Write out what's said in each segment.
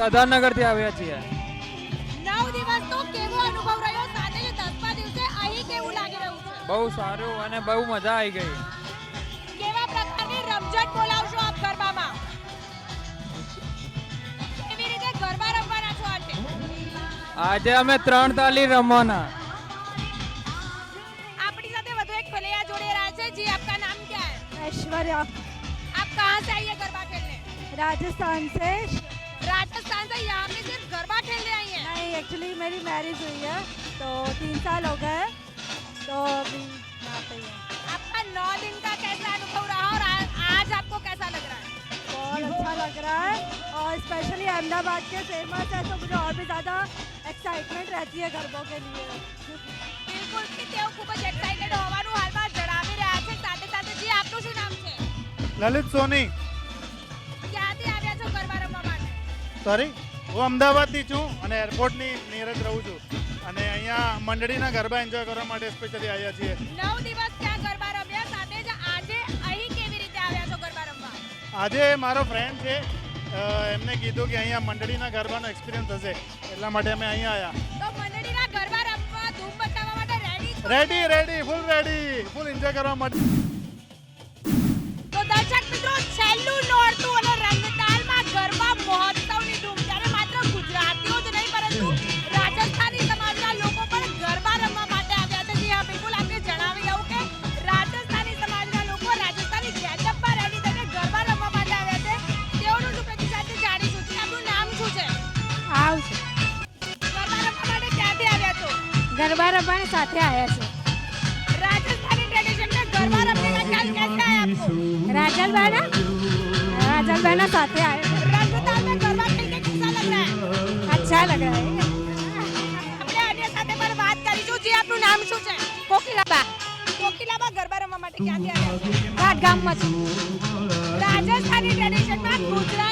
સદાનગરથી આવ્યા છીએ નવ દિવસ તો કેવો અનુભવ રહ્યો સાથે જ દસમા દિવસે અહીં કેવું લાગી રહ્યું છે બહુ સારું અને બહુ મજા આવી ગઈ કેવા પ્રકારની રમઝટ બોલાવશો આપ ગરબામાં કેવી રીતે ગરબા રમવાના છો આજે આજે અમે ત્રણ તાલી રમવાના આપણી સાથે વધુ એક ખેલૈયા જોડે રહ્યા છે જી આપકા નામ क्या है ऐश्वर्या आप कहाँ से आई है गरबा खेलने राजस्थान से राजस्थान से यहाँ पे सिर्फ गरबा खेलने आई हैं नहीं एक्चुअली मेरी मैरिज हुई है तो तीन साल हो गए तो अभी यहाँ पे ही है आपका नौ दिन का कैसा अनुभव रहा और आ- आज आपको कैसा लग रहा है बहुत अच्छा लग रहा है और स्पेशली अहमदाबाद के फेमस है तो मुझे और भी ज़्यादा एक्साइटमेंट रहती है गरबों के लिए બિલકુલ કે તેઓ ખૂબ જ એક્સાઇટેડ હોવાનું હાલમાં જણાવી રહ્યા છે સાથે સાથે જી આપનું શું નામ છે લલિત સોની સોરી હું અમદાવાદથી છું અને એરપોર્ટની નિયર જ રહું છું. અને અહીંયા મંડળીના ગરબા એન્જોય કરવા માટે સ્પેશિયલી આવ્યા છીએ. નવ દિવસ ત્યાં ગરબા રમ્યા સાથે જ આજે અહીં કેવી રીતે આવ્યા છો ગરબા રમવા? આજે મારો ફ્રેન્ડ છે એમને કીધું કે અહીંયા મંડળીના ગરબાનો એક્સપિરિયન્સ હશે એટલા માટે અમે અહીંયા આવ્યા. તો મંડળીના ગરબા રમવા ધૂમ બતાવવા માટે ready ready ready full ready full enjoy કરવા માટે. તો દર્શક મિત્રો છેલ્લું નોરતું कैसा लग रहा है અચ્છા લગ રહા હૈ આપણે અન્ય સાથે પણ વાત કરીશું જી આપનું નામ શું છે કોકિલાબા કોકિલાબા ગરબા રમવા માટે ક્યાંથી આવ્યા છો? ઘાટ ગામમાં છું રાજસ્થાની ટ્રેડિશનમાં ગુજરાતી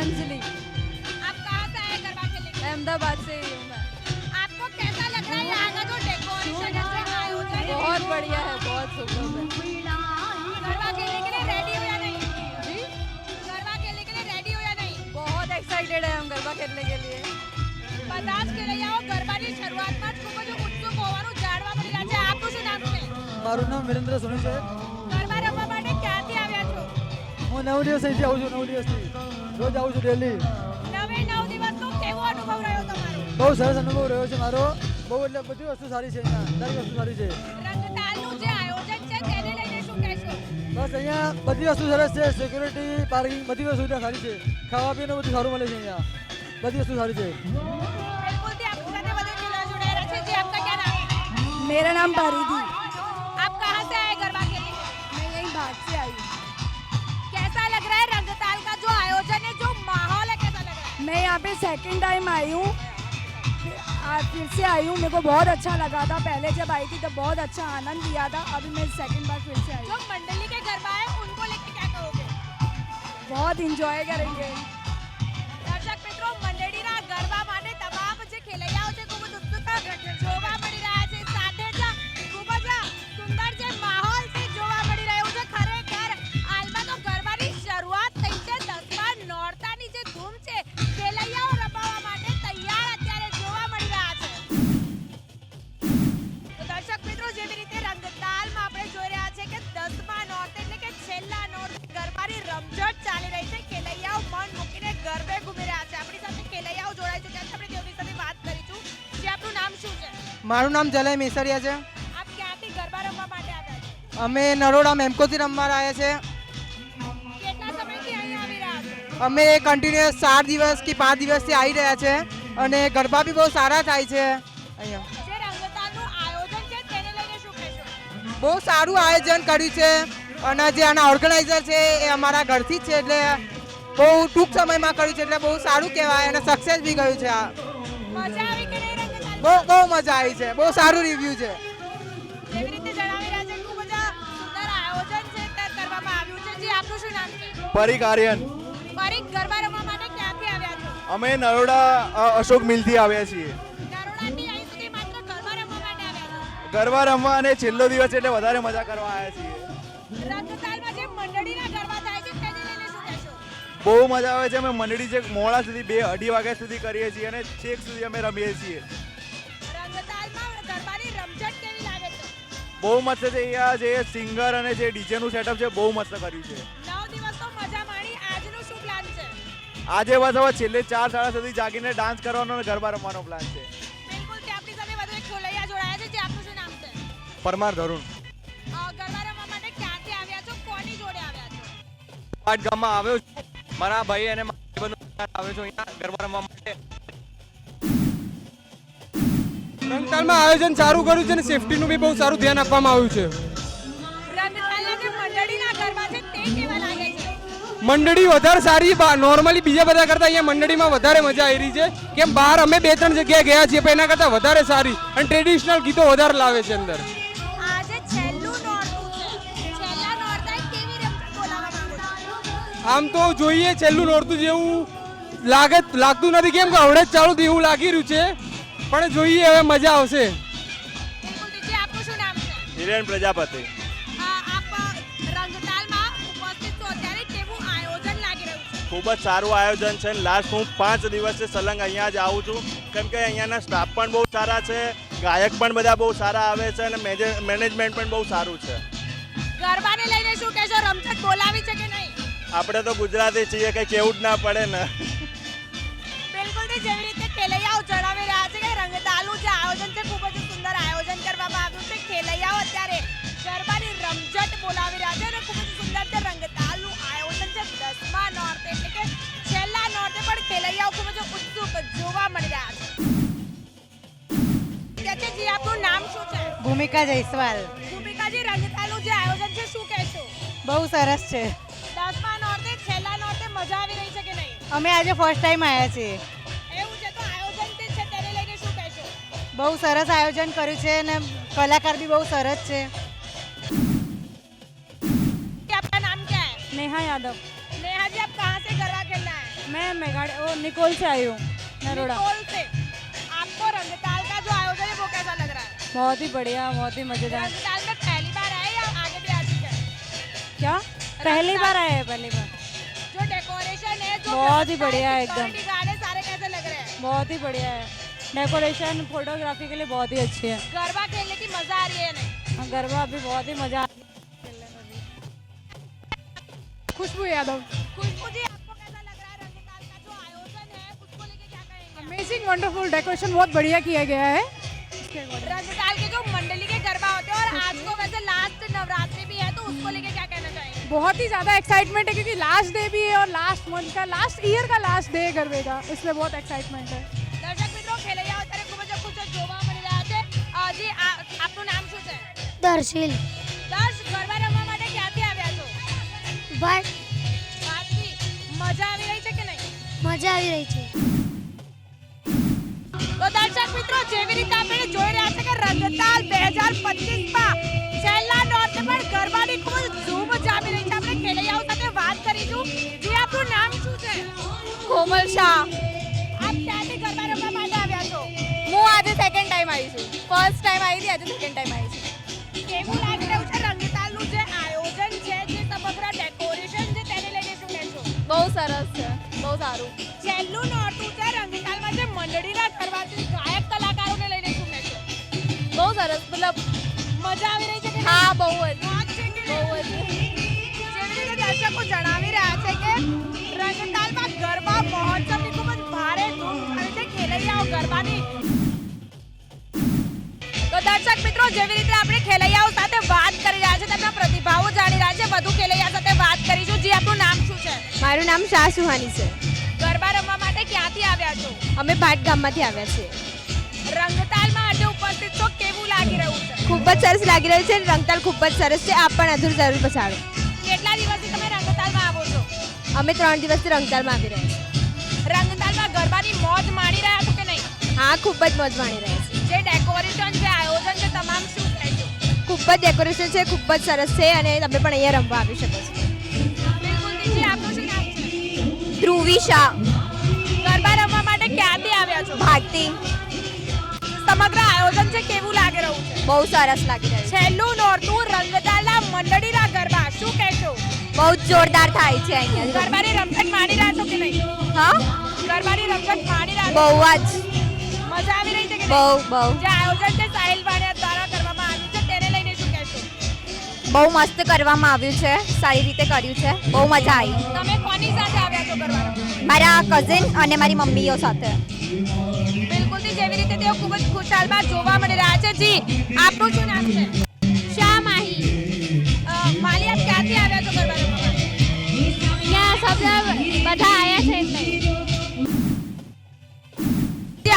अंजलि आप कहाँ से आए गरबा खेलने अहमदाबाद से ही हूँ मैं आपको कैसा लग रहा है यहाँ का जो डेकोरेशन है बहुत बढ़िया है बहुत सुंदर है? गरबा खेलने के लिए रेडी हो या नहीं जी। गरबा खेलने के लिए रेडी हो या नहीं? बहुत एक्साइटेड है हम गरबा खेलने के लिए। पचास के लिए आओ गरबा મારું નામ વિરેન્દ્ર સોની છે. ગરબા રમવા માટે ક્યાંથી આવ્યા છો? હું નવ દિવસ અહીંથી આવું છું નવ દિવસથી. રોજ આવું છું ડેલી નવે નવ દિવસનો કેવો અનુભવ રહ્યો તમારો? બહુ સરસ અનુભવ રહ્યો છે મારો. બહુ એટલે બધી વસ્તુ સારી છે અહીંયા દરેક વસ્તુ સારી છે. રંગતાલનું જે આયોજન છે તેને લઈને શું કહેશો? બસ અહીંયા બધી વસ્તુ સરસ છે સિક્યુરિટી પાર્કિંગ બધી વસ્તુ સારી છે. ખાવા પીવાનું બધું સારું મળે છે અહીંયા. બધી વસ્તુ સારી છે. મેરા નામ સાથે मैं यहाँ पे सेकंड टाइम आई हूँ। आज फिर से आई हूँ। मेरे को बहुत अच्छा लगा था। पहले जब आई थी तब बहुत अच्छा आनंद लिया था। अभी मैं सेकंड बार फिर से आई जो मंडली के गरबा है उनको लेके क्या कहोगे बहुत इंजॉय करेंगे। મારું નામ જલય મેસરિયા છે. આપ ક્યાંથી ગરબા રમવા માટે આવ્યા છો? અમે નરોડા મેમકોથી રમવા આવ્યા છે. કેટલા સમયથી અહીં આવી રહ્યા છો? અમે કન્ટિન્યુઅસ ચાર દિવસ કે પાંચ દિવસથી આવી રહ્યા છે અને ગરબા બી બહુ સારા થાય છે. અહીંયા. બહુ સારું આયોજન કર્યું છે અને જે આના ઓર્ગેનાઇઝર છે એ અમારા ઘરથી જ છે એટલે બહુ ટૂંક સમયમાં કર્યું છે એટલે બહુ સારું કહેવાય અને સક્સેસ બી ગયું છે આ. બહુ બહુ મજા આવી છે. બહુ સારું રિવ્યૂ છે. જેવી રીતે જણાવી રહ્યા છે ખૂબ જ સુંદર આયોજન છે તે કરવામાં આવ્યું છે. જે આપનું શું નામ? છે પરીખ આર્યન ફરી ગરબા રમવા માટે ક્યાંથી આવ્યા છો? અમે નરોડા અ, અશોક મિલથી આવ્યા છીએ. નરોડાથી અહીં સુધી માત્ર ગરબા રમવા માટે આવ્યા ગરબા રમવા અને છેલ્લો દિવસ એટલે વધારે મજા કરવા આવ્યા છીએ. રંગતાલમાં જે મંડળીના ગરબા થાય છે તેને લઈને શું કહેશો? બહુ મજા આવે છે. અમે મંડળી છે મોડા સુધી બે અઢી વાગ્યા સુધી કરીએ છીએ અને છેક સુધી અમે રમીએ છીએ. બહુ મસ્ત છે અહીંયા જે સિંગર અને જે ડીજેનું સેટઅપ છે બહુ મસ્ત કર્યું છે. નવ દિવસ તો મજા માણી. આજનું શું પ્લાન છે? આજે બસ હવે છેલ્લે ચાર સાડા સુધી જાગીને ડાન્સ કરવાનો અને ગરબા રમવાનો પ્લાન છે. બિલકુલ તે આપણી સાથે વધુ એક ખોલૈયા જોડાયા છે. જે આપનું શું નામ છે? પરમાર ધરુણ ગરબા રમવા માટે ક્યાંથી આવ્યા છો? કોની જોડે આવ્યા છો? પાટ આવ્યો છું. મારા ભાઈ અને મારા ભાઈબંધો આવ્યો છું અહીંયા ગરબા રમવા માટે. રંગતાલમાં આયોજન સારું કર્યું છે અને સેફટીનું બી બહુ સારું ધ્યાન આપવામાં આવ્યું છે. મંડળી વધારે સારી નોર્મલી બીજા બધા કરતાં અહીંયા મંડળીમાં વધારે મજા આવી રહી છે. કેમ બહાર અમે બે ત્રણ જગ્યાએ ગયા છીએ પણ એના કરતાં વધારે સારી અને ટ્રેડિશનલ ગીતો વધારે લાવે છે અંદર. આમ તો જોઈએ છેલ્લું નોરતું જેવું લાગે લાગતું નથી. કેમ કે હવડે જ ચાલુ એવું લાગી રહ્યું છે. પણ જોઈએ હવે મજા આવશે. બિલકુલ ટીજી આપનું શું નામ છે? હિરેન પ્રજાપતિ. આપ રંગતાલમાં ઉપસ્થિત છો ત્યારે કેવું આયોજન લાગી રહ્યું છે? ખૂબ જ સારું આયોજન છે લાસ્ટ હું પાંચ દિવસથી સલંગ અહીંયા જ આવું છું. કેમ કે અહીંયાના સ્ટાફ પણ બહુ સારા છે ગાયક પણ બધા બહુ સારા આવે છે અને મેજે- મેનેજમેન્ટ પણ બહુ સારું છે. ગરબાને લઈને શું કહેશો? રમઝટ બોલાવી છે કે નહીં? આપણે તો ગુજરાતી છીએ કંઈ કેવું જ ના પડે ને. બિલકુલ જેવી રીતે આયોજન છે ખૂબ જ સુંદર આયોજન કરવામાં આવ્યું છે. ખેલૈયાઓ અત્યારે ગરબાની રમઝટ બોલાવી રહ્યા છે અને ખૂબ જ સુંદર છે રંગતાલનું આયોજન છે. દસમા નોર્તે એટલે કે છેલ્લા નોર્તે પણ ખેલૈયાઓ ખૂબ જ ઉત્સુક જોવા મળી રહ્યા છે. જી આપનું નામ શું છે? ભૂમિકા જયસ્વાલ. ભૂમિકાજી રંગતાલનું જે આયોજન છે શું કહેશો? બહુ સરસ છે. દસમા નોર્તે છેલ્લા નોર્તે મજા આવી રહી છે કે નહીં? અમે આજે ફર્સ્ટ ટાઈમ આવ્યા છીએ. બહુ સરસ આયોજન કર્યું છે અને કલાકાર બી બહુ સરસ છે कि आपका नाम क्या है नेहा यादव नेहा जी आप कहाँ से गरबा खेलना है मैं मेघाड़ वो निकोल से आई हूँ नरोड़ा निकोल से आपको रंगताल का जो आयोजन है वो कैसा लग रहा है बहुत ही बढ़िया बहुत ही मज़ेदार रंगताल में पहली बार आए या आगे भी आ चुके हैं क्या पहली बार आए हैं पहली बार जो डेकोरेशन है जो बहुत ही व्यवस्था बढ़िया है security एकदम। guard है सारे कैसे लग रहे हैं बहुत ही बढ़िया है डेकोरेशन फोटोग्राफी के लिए बहुत ही अच्छी है। गरबा खेलने की मज़ा आ रही है नहीं? हाँ, गरबा अभी बहुत ही मज़ा आ रही है। खुशबू यादव। खुशबू जी आपको कैसा लग रहा है रंगताल का जो आयोजन है? उसको लेके क्या कहेंगे? अमेजिंग वंडरफुल डेकोरेशन बहुत बढ़िया किया गया है। रंगताल के जो मंडली के गरबा होते हैं और आज को वैसे लास्ट नवरात्रि भी है तो उसको लेके क्या कहना चाहेंगे? बहुत ही ज़्यादा एक्साइटमेंट है क्योंकि लास्ट डे भी है और लास्ट मंथ का लास्ट ईयर का लास्ट डे है गरबे का इसलिए बहुत एक्साइटमेंट है। જી આ- આપનું નામ શું છે? દર્શિલ. દર્શ ગરબા રમવા માટે ક્યાંથી આવ્યા છો? બટ આજથી મજા આવી રહી છે કે નહીં? મજા આવી રહી છે. તો દર્શક મિત્રો જેવી રીતે આપણે જોઈ રહ્યા છે કે રંગતાલ બે હજાર પચીસમાં છેલ્લા નોરતે પણ ગરબાની ખૂબ જ ધૂમ જામી રહી છે. આપણે ખેલૈયાઓ સાથે વાત કરીશું. જે આપનું નામ શું છે? કોમલ શાહ. આજે સેકન્ડ ટાઈમ આવી છું ફર્સ્ટ ટાઈમ આવી હતી આજે સેકન્ડ ટાઈમ આવી છું. કેવું લાગી રહ્યું છે રંગતાલનું જે આયોજન છે જે સમગ્ર ડેકોરેશન છે તેને લઈને શું કહેશો? બહુ સરસ છે. બહુ સારું. છેલ્લું નોરતું છે રંગીતાલમાં જે મંડળીના કરવાથી ગાયક કલાકારોને લઈને શું કહેશો? બહુ સરસ. મતલબ મજા આવી રહી છે હા બહુ જ? બહુ જ. જેવી રીતે દર્શકો જણાવી રહ્યા છે કે રંગતાલમાં ગરબા મહોત્સવની ખૂબ જ ભારે ધૂમ અને જે ખેલૈયાઓ ગરબાની દર્શક મિત્રો જેવી રીતે આપણે ખેલૈયાઓ સાથે વાત કરી રહ્યા છે તેમના પ્રતિભાવો જાણી રહ્યા છે. વધુ ખેલૈયા સાથે વાત કરીશું. જી આપનું નામ શું છે? મારું નામ શાહ સુહાની છે. ગરબા રમવા માટે ક્યાંથી આવ્યા છો? અમે ભાટ ગામમાંથી આવ્યા છીએ. રંગતાલમાં આજે ઉપસ્થિત છો. કેવું લાગી રહ્યું છે? ખૂબ જ સરસ લાગી રહ્યું છે. રંગતાલ ખૂબ જ સરસ છે. આપ પણ અધૂર જરૂર પછાડો. કેટલા દિવસથી તમે રંગતાલમાં આવો છો? અમે ત્રણ દિવસથી રંગતાલમાં આવી રહ્યા છીએ. રંગતાલમાં ગરબાની મોજ માણી રહ્યા છો કે નહીં? હા ખૂબ જ મોજ માણી રહ્યા છીએ જે ડેકોરેશન છે આયોજન છે તમામ શું કહેશો ખૂબ જ ડેકોરેશન છે ખૂબ જ સરસ છે અને તમે પણ અહીંયા રમવા આવી શકો છો. બિલકુલ દીદી આપનું શું નામ છે? ધ્રુવી શાહ. ગરબા રમવા માટે ક્યાંથી આવ્યા છો? ભારતી સમગ્ર આયોજન છે કેવું લાગી રહ્યું છે? બહુ સરસ લાગી રહ્યું છેલ્લું નોરતું રંગદાલા મંડળીના ગરબા શું કહેશો? બહુ જ જોરદાર થાય છે અહીંયા. ગરબાની રમઝટ માણી રહ્યા છો કે નહીં? હા? ગરબાની રમઝટ માણી રહ્યા બહુ જ. મજા આવી રહી છે કે બહુ બહુ. જે આયોજન છે સાહિલ વાણિયા દ્વારા કરવામાં આવ્યું છે તેને લઈને શું કહેશો? બહુ મસ્ત કરવામાં આવ્યું છે સારી રીતે કર્યું છે. બહુ મજા આવી. તમે કોની સાથે આવ્યા છો ગરબા મારા કઝિન અને મારી મમ્મીઓ સાથે. બિલકુલથી જેવી રીતે તેઓ ખૂબ જ ખુશાલમાં જોવા મળી રહ્યા છે. જી આપનું શું નામ છે? ક્યાંથી આવ્યા છો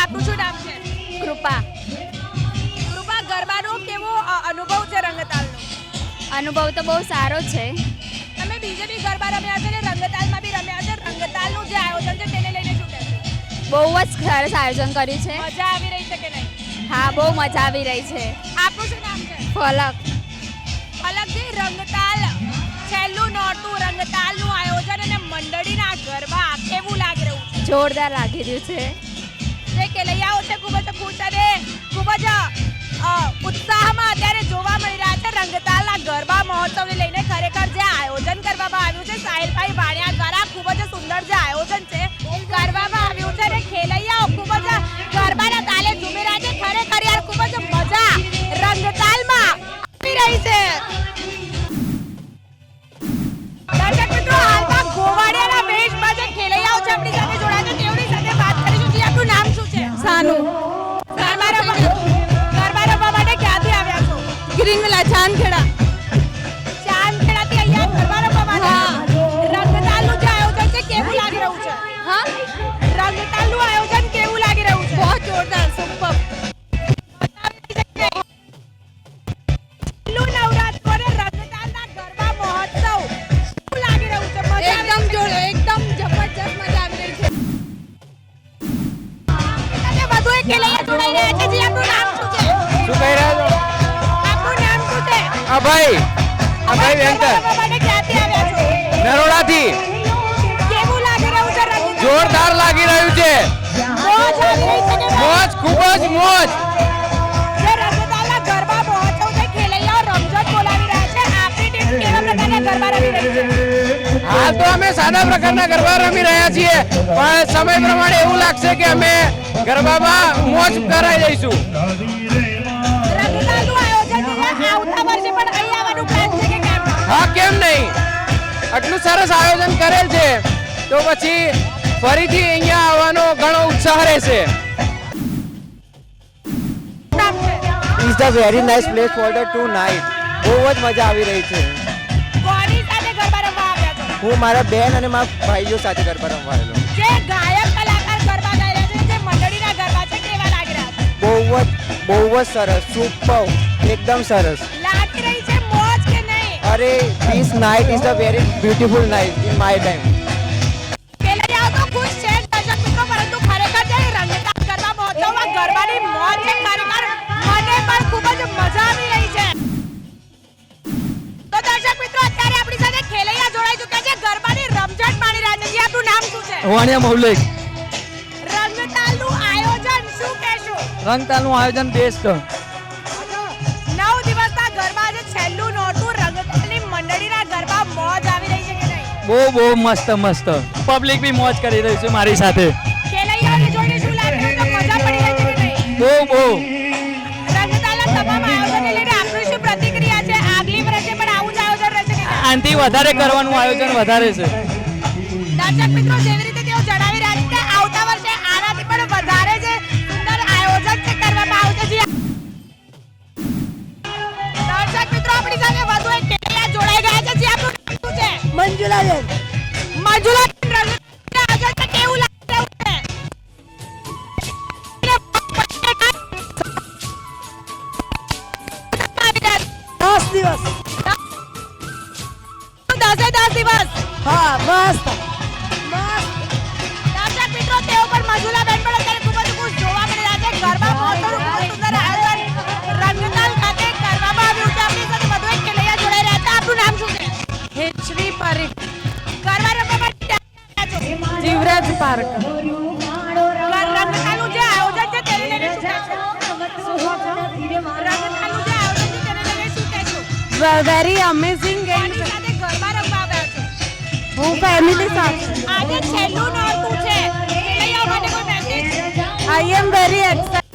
આપનું શું નામ છે? કૃપા. કૃપા ગરબાનો કેવો અનુભવ છે રંગતાલનો? અનુભવ તો બહુ સારો છે. તમે બીજે બી ગરબા રમ્યા છે ને રંગતાલમાં બી રમ્યા છે? રંગતાલનું જે આયોજન છે તેને લઈને શું કહેશો? બહુ જ સરસ આયોજન કર્યું છે. મજા આવી રહી છે કે નહીં? હા બહુ મજા આવી રહી છે. આપનું શું નામ છે? ફલક. ફલકજી રંગતાલ છેલ્લું નોરતું રંગતાલનું આયોજન અને મંડળીના ગરબા કેવું લાગી રહ્યું છે? જોરદાર લાગી રહ્યું છે. છે ખૂબ જ ખુશ અને ખૂબ જ ઉત્સાહમાં અત્યારે જોવા મળી રહ્યા છે રંગતાલના ગરબા મહોત્સવને લઈને ખરેખર જે આયોજન કરવામાં આવ્યું છે, સાહિલભાઈ વાણિયા દ્વારા ખૂબ જ સુંદર જે આયોજન છે કરવામાં આવ્યું છે અને ખેલૈયાઓ ખૂબ જ ગરબાના તાલે ઝૂમી રહ્યા છે. ખરેખર યાર ખૂબ જ મજા રંગતાલમાં આવી રહી છે. જે, આપનું નામ સાનુ. ગરબા રમવા માટે ક્યાંથી આવ્યા છો? ગ્રીનવિલા ચાંદખેડા. હાલ તો અમે સાદા પ્રકારના ગરબા રમી રહ્યા છીએ પણ સમય પ્રમાણે એવું લાગશે કે અમે ગરબામાં મોજ કરાઈ જઈશું હા કેમ નહીં? આટલું સરસ આયોજન કરેલ છે તો પછી ફરીથી અહીંયા આવવાનો ઘણો ઉત્સાહ રહેશે. છે. Is the very nice place for the tonight બહુ જ મજા આવી રહી છે. હું મારા બેન અને મારા ભાઈઓ સાથે ગરબા રમવા આવેલો જે ગાયક કલાકાર ગરબા ગાઈ રહ્યા છે જે મંડળીના ગરબા છે કેવા લાગી રહ્યા છે? બહુ જ બહુ જ સરસ સુપર એકદમ સરસ. લાગી રહી છે મોજ કે નહીં? અરે this night is a very beautiful night in my time Vaniya Maulik. રંગતાલનું આયોજન શું કહેશો? રંગતાલનું આયોજન બેસ્ટ. નવ દિવસના ગરબા જે છેલ્લું નોરતું રંગતાલની મંડળીના ગરબા મોજ આવી રહી છે કે નહીં? બહુ બહુ મસ્ત મસ્ત. પબ્લિક બી મોજ કરી રહી છે મારી સાથે. ખેલૈયાઓને જોઈને શું લાગે છે? મજા પડી રહી છે કે નહીં? બહુ બહુ. રંગતાલના તમામ આયોજનને લઈને આપની શું પ્રતિક્રિયા છે? આગલી વર્ષે પણ આવું જ આયોજન રહેશે કે આનાથી વધારે કરવાનું આયોજન વધારે છે. દર્શક મિત્રો જેવી હા મસ્ત. દર્શક મિત્રો તે પણ અત્યારે ખૂબ જ જોવા મળી રહ્યા છે નામ શું છે? હેચરી પારેખ. ગરબા રમવા વેરી અમેઝિંગ એન્ડ હું ફેમિલી સાથે. આજે છેલ્લું નોરતું છે. કોઈ message I am very excited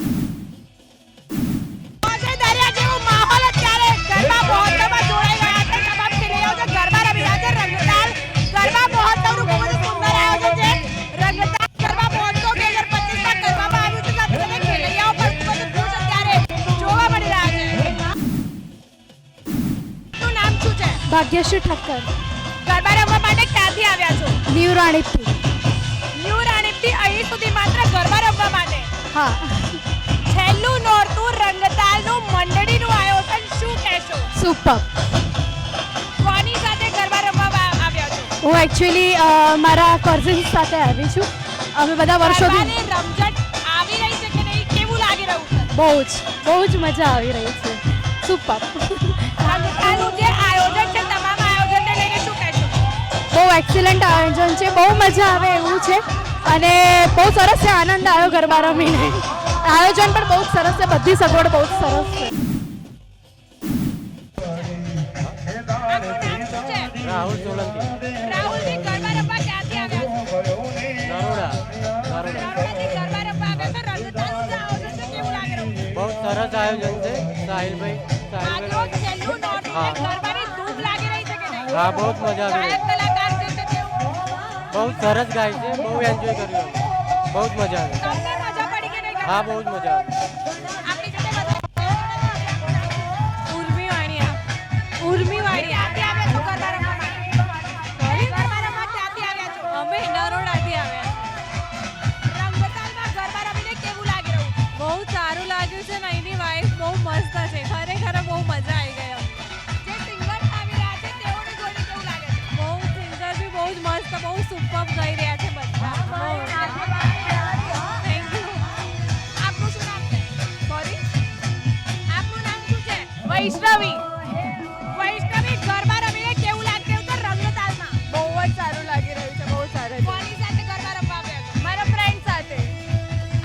Bhagyashree Thakkar. માટે ક્યાંથી આવ્યા છો? ન્યૂ રાણીપથી. ન્યૂ રાણીપથી અહીં સુધી માત્ર ગરબા રમવા માટે? હા. છેલ્લું નોરતું રંગતાલનું મંડળીનું આયોજન શું કહેશો? સુપર. કોની સાથે ગરબા રમવા આવ્યા છો? હું એકચ્યુઅલી મારા કઝિન્સ સાથે આવી છું. અમે બધા વર્ષોથી રમઝટ આવી રહી છે કે નહીં? કેવું લાગી રહ્યું છે? બહુ જ બહુ જ મજા આવી રહી છે. સુપર. બહુ એક્સિલન્ટ આયોજન છે બહુ મજા આવે એવું છે. અને બહુ સરસ છે આનંદ આવ્યો ગરબા રમીને. આયોજન પણ બહુ સરસ છે બધી સગવડ બહુ જ સરસ છે. બહુ સરસ આયોજન છે સાહિલભાઈ સાહિલભાઈ. નહીં? હા બહુ મજા આવી બહુ સરસ ગાય છે બહુ એન્જોય કર્યું બહુ જ મજા આવી. હા બહુ જ મજા આવી. આપણી સાથે બધા ઉર્મી વાણિયા ઉર્મી વાણિયા ક્યાંથી આવ્યા છો ગરબા રમવા માટે ગરબા રમવા ક્યાંથી આવ્યા છો. અમે નરોડાથી આવ્યા. રંગતાલમાં ગરબા રમીને કેવું લાગી બહુ સારું લાગ્યું છે ને અહીંની વાઇફ બહુ મસ્ત છે. ખરેખર બહુ મજા આવી વૈષ્ણવી. વૈષ્ણવી ગરબા રમીને કેવું લાગી રહ્યું છે રંગતાલમાં બહુ જ સારું લાગી રહ્યું છે બહુ સારું કોની સાથે ગરબા રમવા આવ્યા મારા ફ્રેન્ડ સાથે.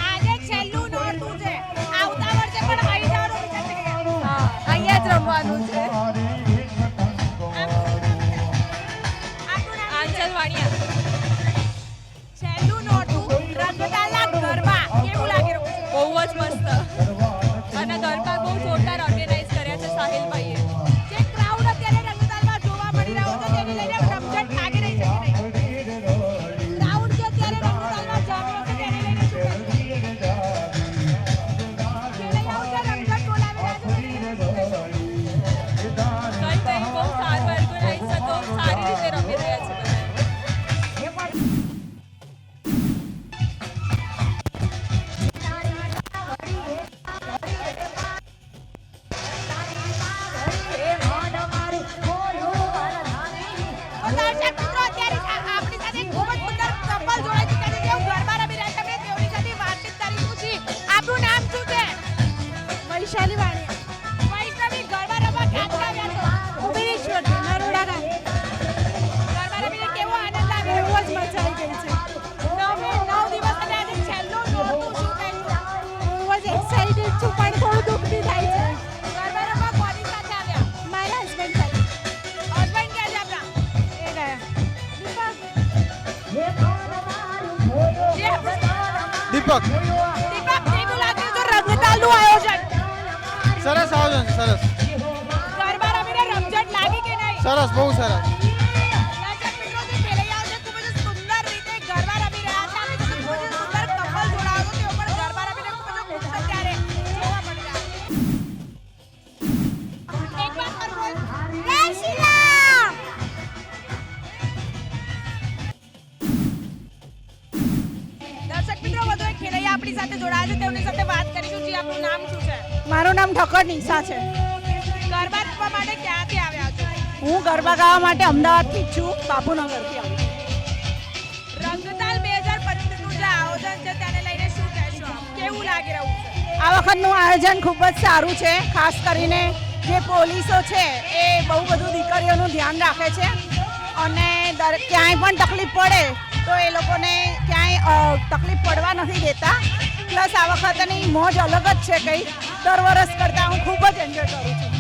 આજે છેલ્લું નોરતું છે. આવતા વર્ષે પણ અહીં જવાનું વિચાર હા અહીંયા જ રમવાનું દીપક રંગતાલનું આયોજન સરસ. આયોજન સરસ સરસ બહુ સરસ. ઠક્કર છે. ગરબા રમવા માટે ક્યાંથી આવ્યા છો? હું ગરબા ગાવા માટે અમદાવાદથી જ છું બાપુનગરથી આવી રંગતાલ બે હજાર પચીસનું જે આયોજન છે તેને લઈને શું કહેશો? કેવું લાગી રહ્યું છે? આ વખતનું આયોજન ખૂબ જ સારું છે ખાસ કરીને જે પોલીસો છે એ બહુ બધું દીકરીઓનું ધ્યાન રાખે છે. અને ક્યાંય પણ તકલીફ પડે તો એ લોકોને ક્યાંય તકલીફ પડવા નથી દેતા. પ્લસ આ વખતની મોજ અલગ જ છે કંઈ. દર વર્ષ કરતાં હું ખૂબ જ એન્જોય કરું છું.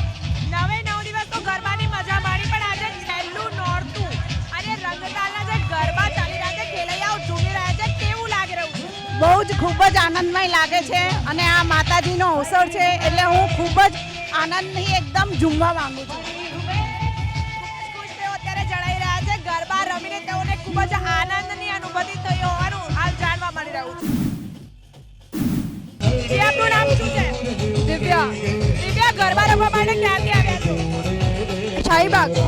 નવે નવ દિવસ તો ગરબાની મજા માણી પણ આજે છેલ્લું નોરતું. અને રંગતાલના જે ગરબા ચાલી રહ્યા છે ખેલૈયાઓ ઝૂમી રહ્યા છે કેવું લાગી રહ્યું છે? બહુ જ ખૂબ જ આનંદમય લાગે છે અને આ માતાજીનો અવસર છે એટલે હું ખૂબ જ આનંદથી એકદમ ઝૂમવા માંગુ છું. અત્યારે જણાઈ રહ્યા છે ગરબા રમીને તેઓને ખૂબ જ છો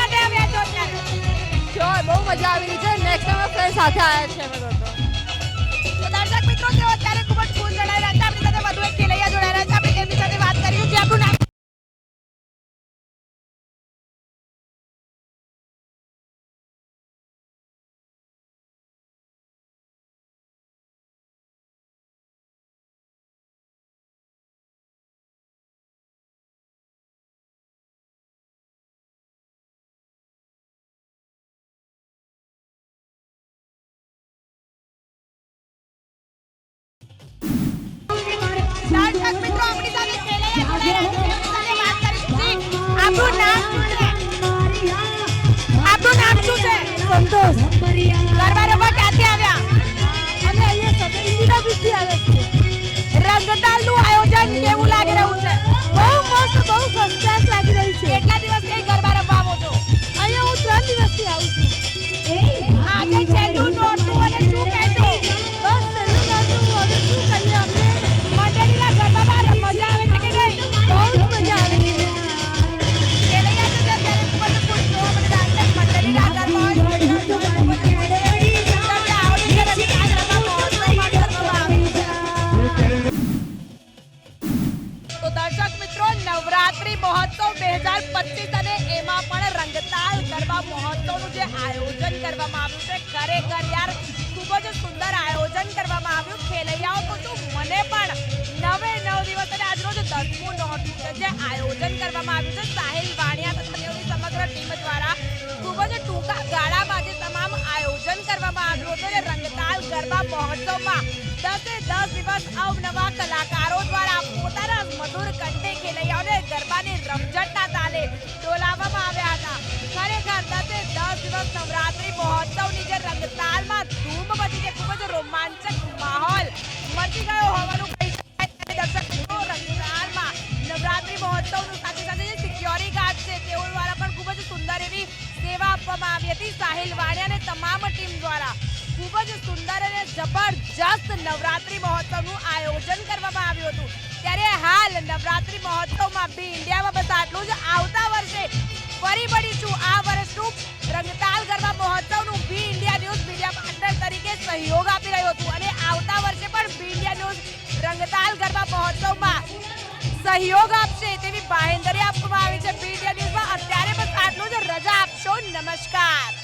અત્યારે છે જો બહુ મજા આવી રહી છે નેક્સ્ટ ટાઈમ ફ્રેન્ડ સાથે આવ્યા છે મિત્રો આપણી સાથે છે આપણું છે છે ગરબા રમવા છે લાગી રહ્યું છે બહુ મસ્ત બહુ ફર્સ્ટ લાગી રહ્યું છે કેટલા દિવસથી ગરબા રમવા આવો છો અહીંયા હું ત્રણ દિવસથી આવું છું આજે છેલ્લું રોમાંચક માહોલ. મચી ગયો હોવાનું કહી શકાય. દર્શક મિત્રો નવરાત્રી મહોત્સવનું સાથે સાથે જે સિક્યોરિટી ગાર્ડ છે તેઓ દ્વારા પણ ખૂબ જ સુંદર એવી સેવા આપવામાં આવી હતી. સાહિલ વાણિયા અને તમામ ટીમ દ્વારા ખૂબ જ સુંદર અને જબરજસ્ત નવરાત્રી મહોત્સવનું આયોજન કરવામાં આવ્યું હતું. ત્યારે હાલ નવરાત્રી મહોત્સવમાં બી ઇન્ડિયામાં બસ આટલું જ. આવતા વર્ષે ફરી મળીશું આ વર્ષનું રંગતાલ ગરબા મહોત્સવનું B India news media partner તરીકે સહયોગ આપી રહ્યો હતું અને આવતા વર્ષે પણ B India news Rangtal garba મહોત્સવમાં સહયોગ આપશે તેવી બાહેંધરી આપવામાં આવી છે. બી ઇન્ડિયા ન્યૂઝમાં અત્યારે બસ આટલું જ. રજા આપશો. નમસ્કાર.